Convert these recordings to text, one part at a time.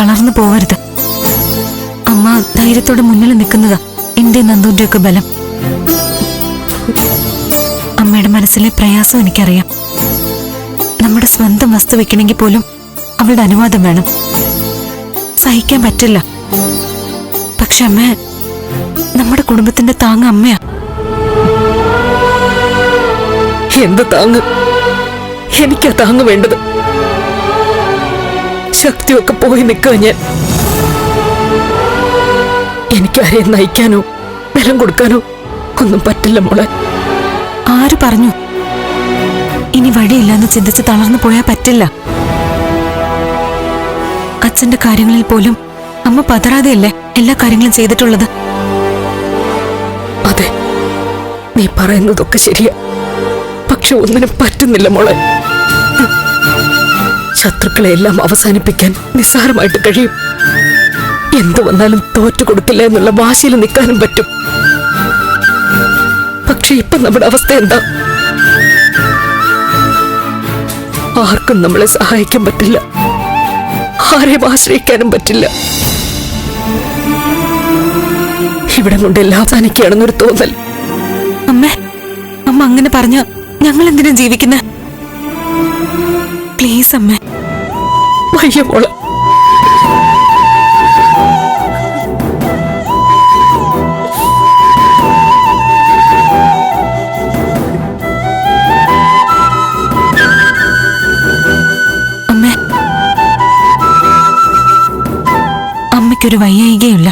തളർന്നു പോവരുത്. അമ്മ ധൈര്യത്തോടെ മുന്നിൽ നിൽക്കുന്നതാ എന്റെ നന്ദുന്റെ ഒക്കെ ബലം. അമ്മയുടെ മനസ്സിലെ പ്രയാസം എനിക്കറിയാം. നമ്മുടെ സ്വന്തം വസ്തു വെക്കണമെങ്കിൽ പോലും അവളുടെ അനുവാദം വേണം. സഹിക്കാൻ പറ്റില്ല. പക്ഷെ അമ്മ നമ്മുടെ കുടുംബത്തിന്റെ താങ്ങ് അമ്മയാ. എന്ത് താങ്ങ്? എനിക്കാ താങ്ങ് വേണ്ടത്. ശക്തിയൊക്കെ പോയി നിൽക്കുക ഞാൻ. എനിക്കാരെയും നയിക്കാനോ ബലം കൊടുക്കാനോ ഒന്നും പറ്റില്ല മോളെ. ആര് പറഞ്ഞു? ഇനി വഴിയില്ലെന്ന് ചിന്തിച്ച് തളർന്നു പോയാൽ പറ്റില്ല. അച്ഛന്റെ കാര്യങ്ങളിൽ പോലും അമ്മ പതറാതെയല്ലേ എല്ലാ കാര്യങ്ങളും ചെയ്തിട്ടുള്ളത്? അതെ നീ പറയുന്നതൊക്കെ ശരിയാ. പക്ഷെ ഒന്നിനും പറ്റുന്നില്ല മോളെ. ശത്രുക്കളെ എല്ലാം അവസാനിപ്പിക്കാൻ നിസ്സാരമായിട്ട് കഴിയും. എന്തു വന്നാലും തോറ്റു കൊടുക്കില്ല എന്നുള്ള വാശിയിൽ നിൽക്കാനും പറ്റും. പക്ഷെ ഇപ്പൊ നമ്മുടെ അവസ്ഥ എന്താ? ആർക്കും നമ്മളെ സഹായിക്കാൻ പറ്റില്ല. ആരെയും ആശ്രയിക്കാനും പറ്റില്ല. ഇവിടെ കൊണ്ട് എല്ലാം അവസാനിക്കുകയാണെന്നൊരു തോന്നൽ. അമ്മേ അമ്മ അങ്ങനെ പറഞ്ഞ ഞങ്ങൾ എന്തിനാ ജീവിക്കുന്നത് പ്ലീസ് അമ്മ. വയ്യ അമ്മയ്ക്കൊരു വയ്യായികയില്ല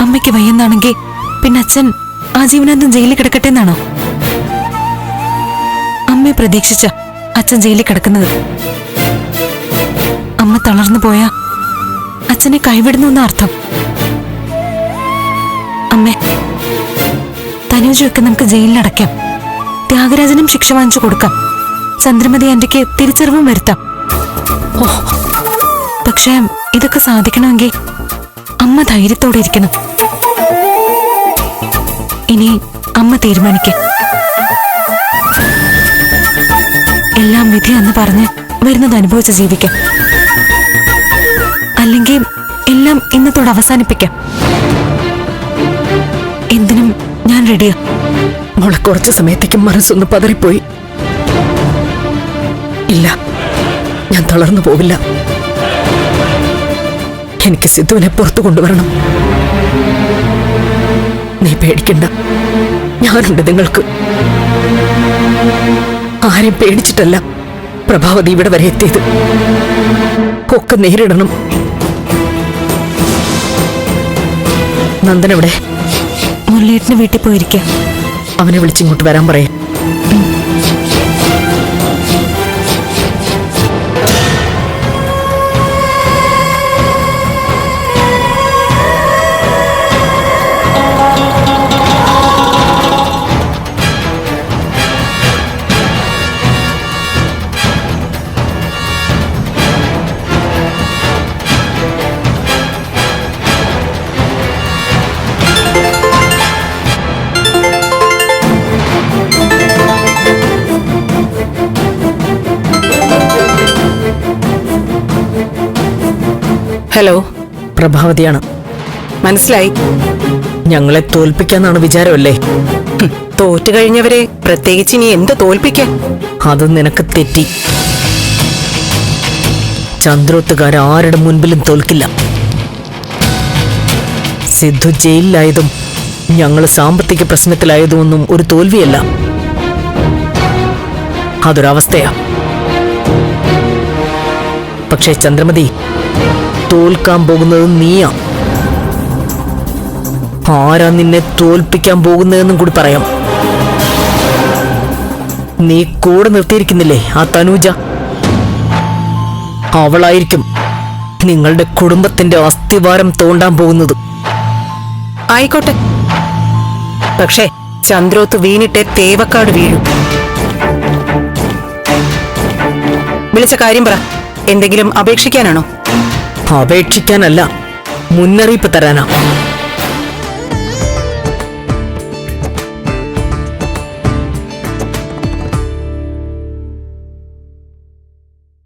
അമ്മയ്ക്ക് വയ്യെന്നാണെങ്കിൽ പിന്നെ അച്ഛൻ ആ ആജീവനാന്തം ജയിലിൽ കിടക്കട്ടെ എന്നാണോ? അമ്മയെ പ്രതീക്ഷിച്ച അച്ഛൻ ജയിലിൽ കിടക്കുന്നത്. അമ്മ തളർന്നു പോയാ അച്ഛനെ കൈവിടുന്നു എന്ന അർത്ഥം. അമ്മേ തനുജൊക്കെ നമുക്ക് ജയിലിൽ അടയ്ക്കാം. ത്യാഗരാജനും ശിക്ഷ വാങ്ങിച്ചു കൊടുക്കാം. ചന്ദ്രമതി ആന്റിക്ക് തിരിച്ചറിവും വരുത്താം. പക്ഷേ ഇതൊക്കെ സാധിക്കണമെങ്കിൽ അമ്മ ധൈര്യത്തോടെ ഇരിക്കണം. ഇനി അമ്മ തീരുമാനിക്കേ. എല്ലാം വിധി എന്ന് പറഞ്ഞ് വരുന്നത് അനുഭവിച്ച് ജീവിക്കാം. അല്ലെങ്കിൽ എല്ലാം ഇന്നത്തോടെ അവസാനിപ്പിക്കാം. എന്തിനും ഞാൻ റെഡിയാ മോളെ കുറച്ച് സമയത്തേക്ക് മനസ്സൊന്ന് പതറിപ്പോയി. ഇല്ല ഞാൻ തളർന്നു പോവില്ല. എനിക്ക് സിദ്ധുവിനെ പുറത്തു കൊണ്ടുവരണം. നീ പേടിക്കണ്ട. ഞാനുണ്ട് നിങ്ങൾക്ക്. ആരെയും പേടിച്ചിട്ടല്ല. പ്രഭാവതി ഇവിടെ വരെ എത്തിയത്. ഒക്കെ നേരിടണം. നന്ദനെവിടെ. മുരളിയേട്ടന് വീട്ടിൽ പോയിരിക്കാം. അവനെ വിളിച്ചിങ്ങോട്ട് വരാൻ പറയാം ഹലോ. പ്രഭാവതിയാണ്. മനസ്സിലായി? ഞങ്ങളെ തോൽപ്പിക്കാന്നാണ് വിചാരമല്ലേ? തോറ്റു കഴിഞ്ഞവരെ പ്രത്യേകിച്ച് ഇനി എന്ത് തോൽപ്പിക്കാൻ? അത് നിനക്ക് തെറ്റി. ചന്ദ്രോത്തുകാർ ആരുടെ മുൻപിലും തോൽക്കില്ല. സിദ്ധു ജയിലിലായതും ഞങ്ങൾ സാമ്പത്തിക പ്രശ്നത്തിലായതുമൊന്നും ഒരു തോൽവിയല്ല. അതൊരവസ്ഥയാ. പക്ഷേ ചന്ദ്രമതി തോൽക്കാൻ പോകുന്നത് നീയാ. ആരാ നിന്നെ തോൽപ്പിക്കാൻ പോകുന്നതെന്നും കൂടി പറയാം. നീ കൂടെ നിർത്തിയിരിക്കുന്നില്ലേ ആ തനൂജ? അവളായിരിക്കും നിങ്ങളുടെ കുടുംബത്തിന്റെ അസ്ഥിവാരം തോണ്ടാൻ പോകുന്നത്. ആയിക്കോട്ടെ. പക്ഷേ ചന്ദ്രോത്ത് വീണിട്ട് തേവക്കാട് വീഴും. വിളിച്ച കാര്യം പറ. എന്തെങ്കിലും അപേക്ഷിക്കാനാണോ? അപേക്ഷിക്കാനല്ല മുന്നറിയിപ്പ് തരാനാ.